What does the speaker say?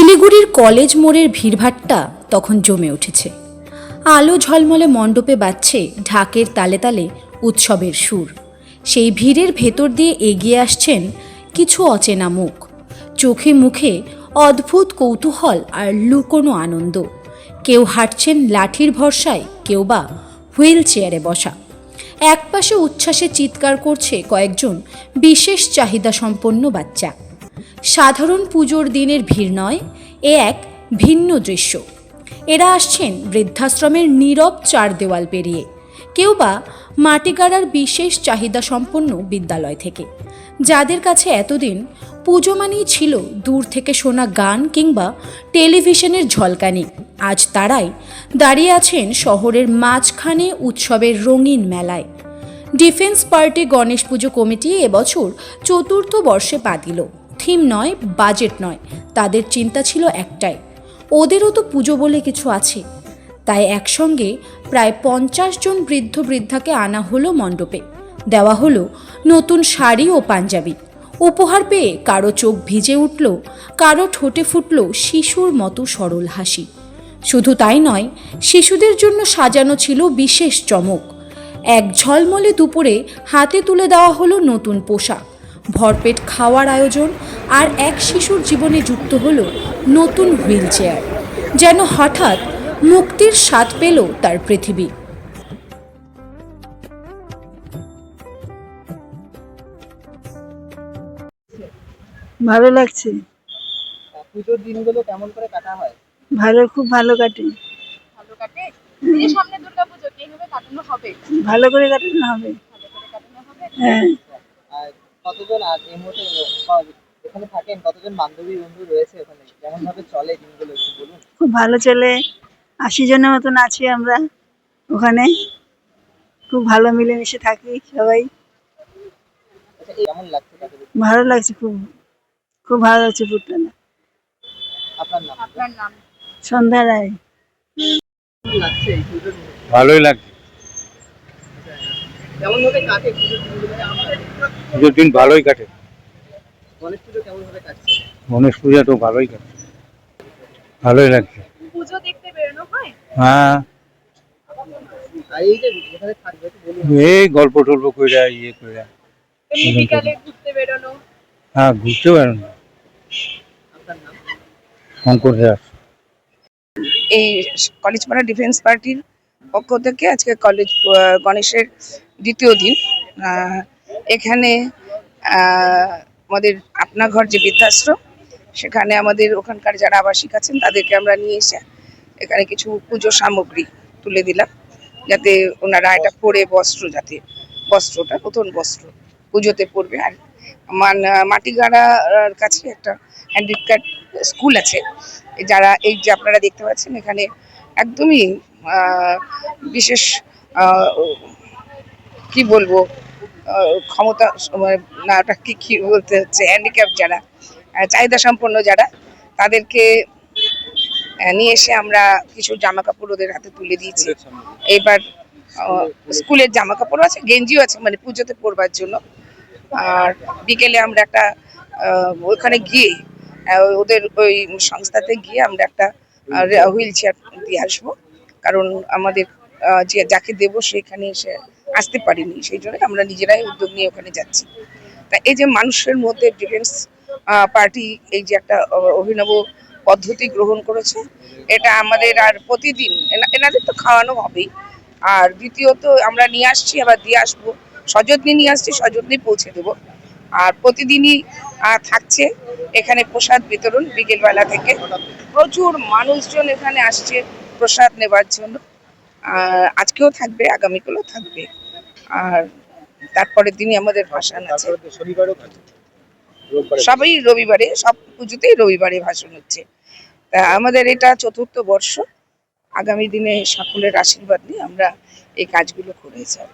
শিলিগুড়ির কলেজ মোড়ের ভিড়ভাট্টা তখন জমে উঠেছে। আলো ঝলমলে মণ্ডপে বাজছে ঢাকের তালে তালে উৎসবের সুর। সেই ভিড়ের ভেতর দিয়ে এগিয়ে আসছেন কিছু অচেনা মুখ। চোখে মুখে অদ্ভুত কৌতূহল আর লুকোনো আনন্দ। কেউ হাঁটছেন লাঠির ভরসায়, কেউ বা হুইল চেয়ারে বসা। একপাশে উচ্ছ্বাসে চিৎকার করছে কয়েকজন বিশেষ চাহিদা সম্পন্ন বাচ্চা। সাধারণ পুজোর দিনের ভিড় নয়, এ এক ভিন্ন দৃশ্য। এরা আসছেন বৃদ্ধাশ্রমের নীরব চার দেওয়াল পেরিয়ে, কেউ বা মাটিগাড়ার বিশেষ চাহিদা সম্পন্ন বিদ্যালয় থেকে, যাদের কাছে এতদিন পুজো মানেই ছিল দূর থেকে শোনা গান কিংবা টেলিভিশনের ঝলকানি। আজ তারাই দাঁড়িয়ে আছেন শহরের মাঝখানে উৎসবের রঙিন মেলায়। ডিফেন্স পার্টি গণেশ পুজো কমিটি এবছর চতুর্থ বর্ষে পা দিল। থিম নয়, বাজেট নয়। তাদের চিন্তা ছিল একটাই, ওদেরও তো পুজো বলে কিছু আছে। তাই একসঙ্গে প্রায় পঞ্চাশ জন বৃদ্ধ বৃদ্ধাকে আনা হলো মণ্ডপে। দেওয়া হলো নতুন শাড়ি ও পাঞ্জাবি। উপহার পেয়ে কারও চোখ ভিজে উঠল, কারও ঠোঁটে ফুটল শিশুর মতো সরল হাসি। শুধু তাই নয়, শিশুদের জন্য সাজানো ছিল বিশেষ চমক। এক ঝলমলে দুপুরে হাতে তুলে দেওয়া হলো নতুন পোশাক। ভরপেট খাওয়ার আয়োজন আর এক শিশুর জীবনে যুক্ত হলো নতুন হুইল চেয়ার যেন হঠাৎ মুক্তির স্বাদ পেল তার পৃথিবী। ভালো লাগছে। পুজোর দিনগুলো কেমন করে কাটা হয়? ভালো খুব ভালো কাটে। ভালো কাটে? সামনে দুর্গাপুজো কীভাবে কাটানো হবে? ভালো করে কাটানো হবে। ভালো করে কাটানো হবে? হ্যাঁ। কতজন আজ এই মুহূর্তে এখানে থাকেন কতজন বান্ধবী বন্ধু রয়েছে ওখানে কেমন ভাবে চলে দিনগুলো একটু বলুন। খুব ভালো চলে। আশি জনের মতন আছি আমরা ওখানে। খুব ভালো মিলেমিশে থাকি সবাই। আচ্ছা কেমন লাগছে ভালো লাগছে খুব। খুব ভালো লাগছে ফুটটা আপনার নাম? আপনার নাম? সন্ধ্যা রায়। ভালোই লাগছে। কেমন ভাবে কাটে পুজোর দিন ভালোই কাটে। গণেশ পুজো কেমন ভাবে কাটছে? গণেশ পূজা তো ভালোই কাটে। ভালোই লাগছে। পুজো দেখতে বেরোনো হয়? হ্যাঁ। এই গল্প টল্প কইরা ইয়ে কইরা। ঘুরতে বেরোনো? হ্যাঁ ঘুরতে শঙ্কর দাস। এই কলেজ পাড়া ডিফেন্স পার্টির পক্ষ থেকে আজকে কলেজ গণেশের দ্বিতীয় দিন। এখানে আমাদের আপনা ঘর যে বৃদ্ধাশ্রম, সেখানে আমাদের ওখানকার যারা আবাসিক আছেন, তাদেরকে আমরা নিয়ে এসে এখানে কিছু পুজো সামগ্রী তুলে দিলাম, যাতে ওনারা এটা পরে বস্ত্র যাতে, বস্ত্রটা, নতুন বস্ত্র পুজোতে পরবে। আর মাটিগাড়ার কাছে একটা হ্যান্ডিক্যাপ স্কুল আছে। যারা এই যে আপনারা দেখতে পাচ্ছেন এখানে একদমই বিশেষ কি বলব ক্ষমতা মানে না ওটা কি কি বলতে হচ্ছে হ্যান্ডিক্যাপ যারা চাহিদা সম্পন্ন যারা তাদেরকে নিয়ে এসে আমরা কিছু জামা কাপড় ওদের হাতে তুলে দিয়েছি। এবার স্কুলের জামা কাপড় আছে গেঞ্জিও আছে মানে পুজোতে পরবার জন্য। আর বিকেলে আমরা একটা ওখানে গিয়ে ওদের ওই সংস্থাতে গিয়ে আমরা একটা হুইল চেয়ার দিয়ে আসব। কারণ আমাদের যে, যাকে দেব সেখানে এসে আসতে পারিনি। সেই জন্য আমরা নিজেরাই উদ্যোগ নিয়ে ওখানে যাচ্ছি। তা এই যে মানুষের মধ্যে ডিফেন্স পার্টি এই যে একটা অভিনব পদ্ধতি গ্রহণ করেছে, এটা আমাদের আর প্রতিদিন, এনা- এনাদের তো খাওয়ানো হবেই। আর দ্বিতীয়ত আমরা নিয়ে আসছি, আবার দিয়ে আসব। সযত্নে নিয়ে আসছি, সযত্নে পৌঁছে দেবো। আর প্রতিদিনই থাকছে। এখানে প্রসাদ বিতরণ বিকেলবেলা থেকে। প্রচুর মানুষজন এখানে আসছে প্রসাদ নেবার জন্য। আর আজকেও থাকবে আগামীকালও থাকবে। আর তারপরের দিনই আমাদের ভাসান আছে। সবই রবিবারে সব পুজোতেই রবিবারে ভাষণ হচ্ছে। তা আমাদের এটা চতুর্থ বর্ষ। আগামী দিনে সকলের আশীর্বাদ নিয়ে আমরা এই কাজগুলো করে যাব।